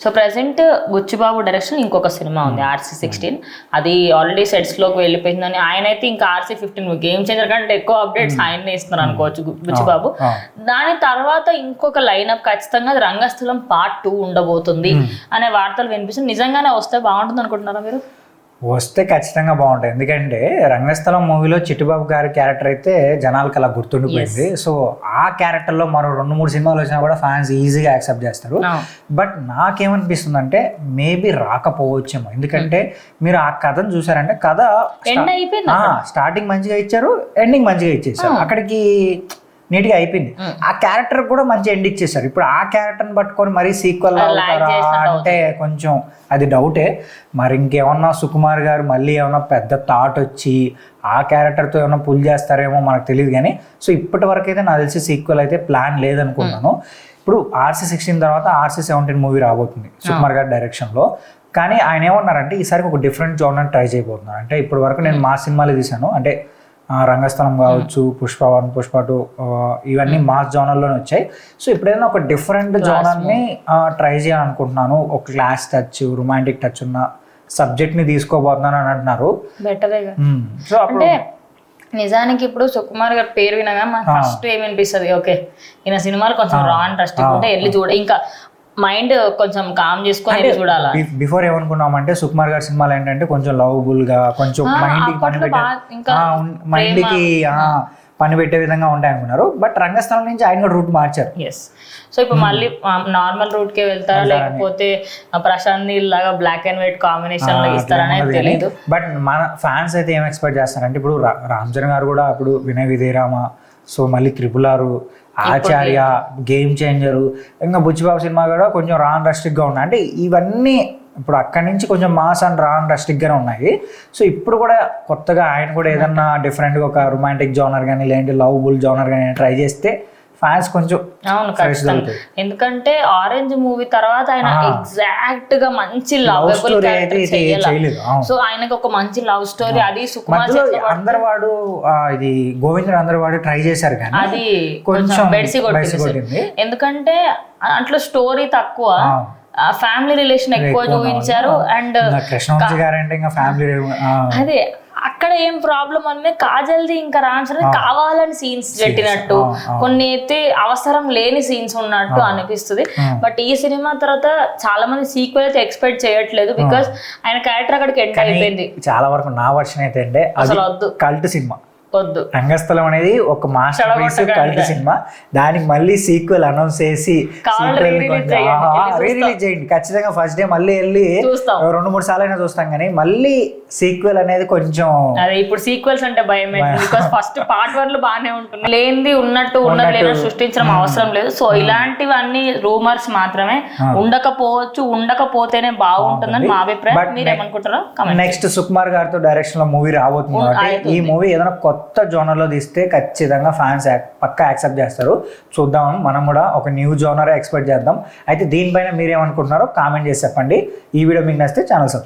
So present Buchibabu direction ఇంకొక cinema ఉంది RC sixteen అది ఆల్రెడీ సెట్స్లోకి వెళ్ళిపోయిందని ఆయన అయితే ఇంకా ఆర్సీ ఫిఫ్టీన్ గేమ్ చేంజర్ కంటే ఎక్కువ అప్డేట్స్ ఆయన్నే ఇస్తున్నారు అనుకోవచ్చు గు- బుచ్చిబాబు ఆ. దాని తర్వాత ఇంకొక లైనప్ ఖచ్చితంగా రంగస్థలం పార్ట్ టూ ఉండబోతుంది అనే వార్తలు వినిపిస్తుంది. నిజంగానే వస్తే బాగుంటుంది అనుకుంటున్నారా మీరు? వస్తే ఖచ్చితంగా బాగుంటుంది ఎందుకంటే రంగస్థలం మూవీలో చిట్టుబాబు గారి క్యారెక్టర్ అయితే జనాలకు అలా గుర్తుండిపోయింది. సో ఆ క్యారెక్టర్లో మరో రెండు మూడు సినిమాలు వచ్చినా కూడా ఫ్యాన్స్ ఈజీగా యాక్సెప్ట్ చేస్తారు. బట్ నాకేమనిపిస్తుంది అంటే మేబీ రాకపోవచ్చేమో. ఎందుకంటే మీరు ఆ కథను చూసారంటే కథ స్టార్టింగ్ మంచిగా ఇచ్చారు ఎండింగ్ మంచిగా ఇచ్చేసారు అక్కడికి నీట్గా అయిపోయింది. ఆ క్యారెక్టర్ కూడా మంచి ఎండ్ ఇచ్చేసారు. ఇప్పుడు ఆ క్యారెక్టర్ని పట్టుకొని మరీ సీక్వెల్ అవుతారా అంటే కొంచెం అది డౌటే మరి ఇంకేమన్నా సుకుమార్ గారు మళ్ళీ ఏమన్నా పెద్ద థాట్ వచ్చి ఆ క్యారెక్టర్తో ఏమన్నా పుల్ చేస్తారేమో మనకు తెలియదు కానీ సో ఇప్పటి వరకు అయితే నాకు తెలిసి సీక్వెల్ అయితే ప్లాన్ లేదనుకుంటున్నాను ఇప్పుడు ఆర్సీ సిక్స్టీన్ తర్వాత ఆర్సీ సెవెంటీన్ మూవీ రాబోతుంది సుకుమార్ గారి డైరెక్షన్లో కానీ ఆయన ఏమన్నారంటే ఈసారి ఒక డిఫరెంట్ జోనర్ ట్రై చేయబోతున్నారు. అంటే ఇప్పటి వరకు నేను మా సినిమాలు తీశాను. అంటే రంగస్థలం కావచ్చు పుష్ప వన్ పుష్ప టూ ఇవన్నీ మాస్ జోనర్లోనే వచ్చాయి. సో ఇప్పుడైనా ఒక డిఫరెంట్ జోనర్ని ట్రై చేయాలనుకుంటున్నాను. ఒక క్లాస్ టచ్ రొమాంటిక్ టచ్ ఉన్న సబ్జెక్ట్ని తీసుకోబోతున్నాను అని అంటున్నారు. బెటరే. సో అప్పుడు అంటే నిజానికి ఇప్పుడు సుకుమార్ గారి పేరు వినగా మనకు ఫస్ట్ ఏమనిపిస్తుంది? ఓకే ఈయన సినిమాలు కొంచెం రా ఇంట్రెస్టింగ్ ఉంటే వెళ్ళి చూడ. ఇంకా మైండ్ కొంచెం కామ్ చేసుకొని చూడాలా? బిఫోర్ ఏమనుకున్నామంటే సుకుమార్ గారి సినిమాలు ఏంటంటే కొంచెం లవబుల్గా కొంచెం మైండ్ మైండ్కి పని పెట్టే విధంగా ఉంటాయి అనుకున్నారు బట్ రంగస్థలం నుంచి ఆయన కూడా రూట్ మార్చారు. ఎస్ సో ఇప్పుడు మళ్ళీ నార్మల్ రూట్ కే వెళ్తారా లేకపోతే ప్రశాంత్ నీల్ లాగా బ్లాక్ అండ్ వైట్ కాంబినేషన్లో ఇస్తారనేది తెలియదు బట్ మన ఫ్యాన్స్ అయితే ఏం ఎక్స్పెక్ట్ చేస్తారంటే ఇప్పుడు రామ్ చరణ్ గారు కూడా ఇప్పుడు వినయ్ విజయరామ సో మళ్ళీ triple R Acharya game changer ఇంకా బుచ్చిబాబు సినిమా కూడా కొంచెం రాన్గా ఉన్నాయి. అంటే ఇవన్నీ ఇప్పుడు అక్కడి నుంచి కొంచెం మాస్ అండ్ రాన్ గానే ఉన్నాయి. సో ఇప్పుడు కూడా కొత్తగా ఆయన కూడా ఏదన్నా డిఫరెంట్గా ఒక రొమాంటిక్ జోనర్ కానీ లేదంటే లవ్ బుల్ జోనర్ కానీ ట్రై చేస్తే ఫ్యాన్స్ కొంచెం అవును ఖచ్చితంగా. ఎందుకంటే ఆరెంజ్ మూవీ తర్వాత ఆయన ఎగ్జాక్ట్గా మంచి లవబుల్ సో ఆయనకి ఒక మంచి లవ్ స్టోరీ అది సుకుమార్ అందరివాడు ఇది గోవిందుడు అందరివాడు ట్రై చేశారు కానీ అది కొంచెం బెడిసి కొట్టింది. ఎందుకంటే అట్లా స్టోరీ తక్కువ. ఫ్యామిలీ రిలేషన్ ఎక్కువ చూపించారు అండ్ గారు అంటే ఇంకా ఫ్యామిలీ అదే అక్కడ ఏం ప్రాబ్లం అంటే కాజల్ది ఇంకా రాన్సర్ కావాలని సీన్స్ పెట్టినట్టు. కొన్ని అయితే అవసరం లేని సీన్స్ ఉన్నట్టు అనిపిస్తుంది. బట్ ఈ సినిమా తర్వాత చాలా మంది సీక్వెల్ అయితే ఎక్స్పెక్ట్ చేయట్లేదు బికాస్ ఆయన క్యారెక్టర్ అక్కడికి ఎండ్ అయిపోయింది. చాలా వరకు నా వర్షన్ అది అసలు వద్దు. Cult cinema. వద్దు. రంగస్థలం అనేది ఒక మాస్టర్ పీస్ కల్ట్ సినిమా. దానికి మళ్ళీ సీక్వెల్ అనౌన్స్ చేసి. రిలీజ్ చేయండి. ఖచ్చితంగా ఫస్ట్ డే మళ్ళీ వెళ్ళి చూస్తాం. రెండు మూడు సార్లు అయినా చూస్తాం కానీ మళ్ళీ సీక్వెల్ అనేది కొంచెం అదే ఇప్పుడు సీక్వెల్స్ అంటే భయం బికాస్ ఫస్ట్ పార్ట్ వన్లో బాగానే ఉంటుంది. లేనిది ఉన్నట్టు ఉన్నది లేనట్టు సృష్టించడం అవసరం లేదు. సో ఇలాంటివన్నీ రూమర్స్ మాత్రమే. ఉండకపోవచ్చు ఉండకపోతేనే బాగుంటుందని మా అభిప్రాయం. మీరు ఏమనుకుంటారో నెక్స్ట్ సుకుమార్ గారితో డైరెక్షన్లో మూవీ రాబోతుంది ఈ మూవీ ఏదైనా కొత్త కొత్త జోనర్లో తీస్తే ఖచ్చితంగా ఫ్యాన్స్ పక్కా యాక్సెప్ట్ చేస్తారు. చూద్దాం మనం కూడా ఒక న్యూ జోనర్ ఎక్స్పెక్ట్ చేద్దాం. అయితే దీనిపైన మీరేమనుకుంటున్నారో కామెంట్ చేసి చెప్పండి. ఈ వీడియో మీకు నచ్చితే ఛానల్ సబ్స్క్రైబ్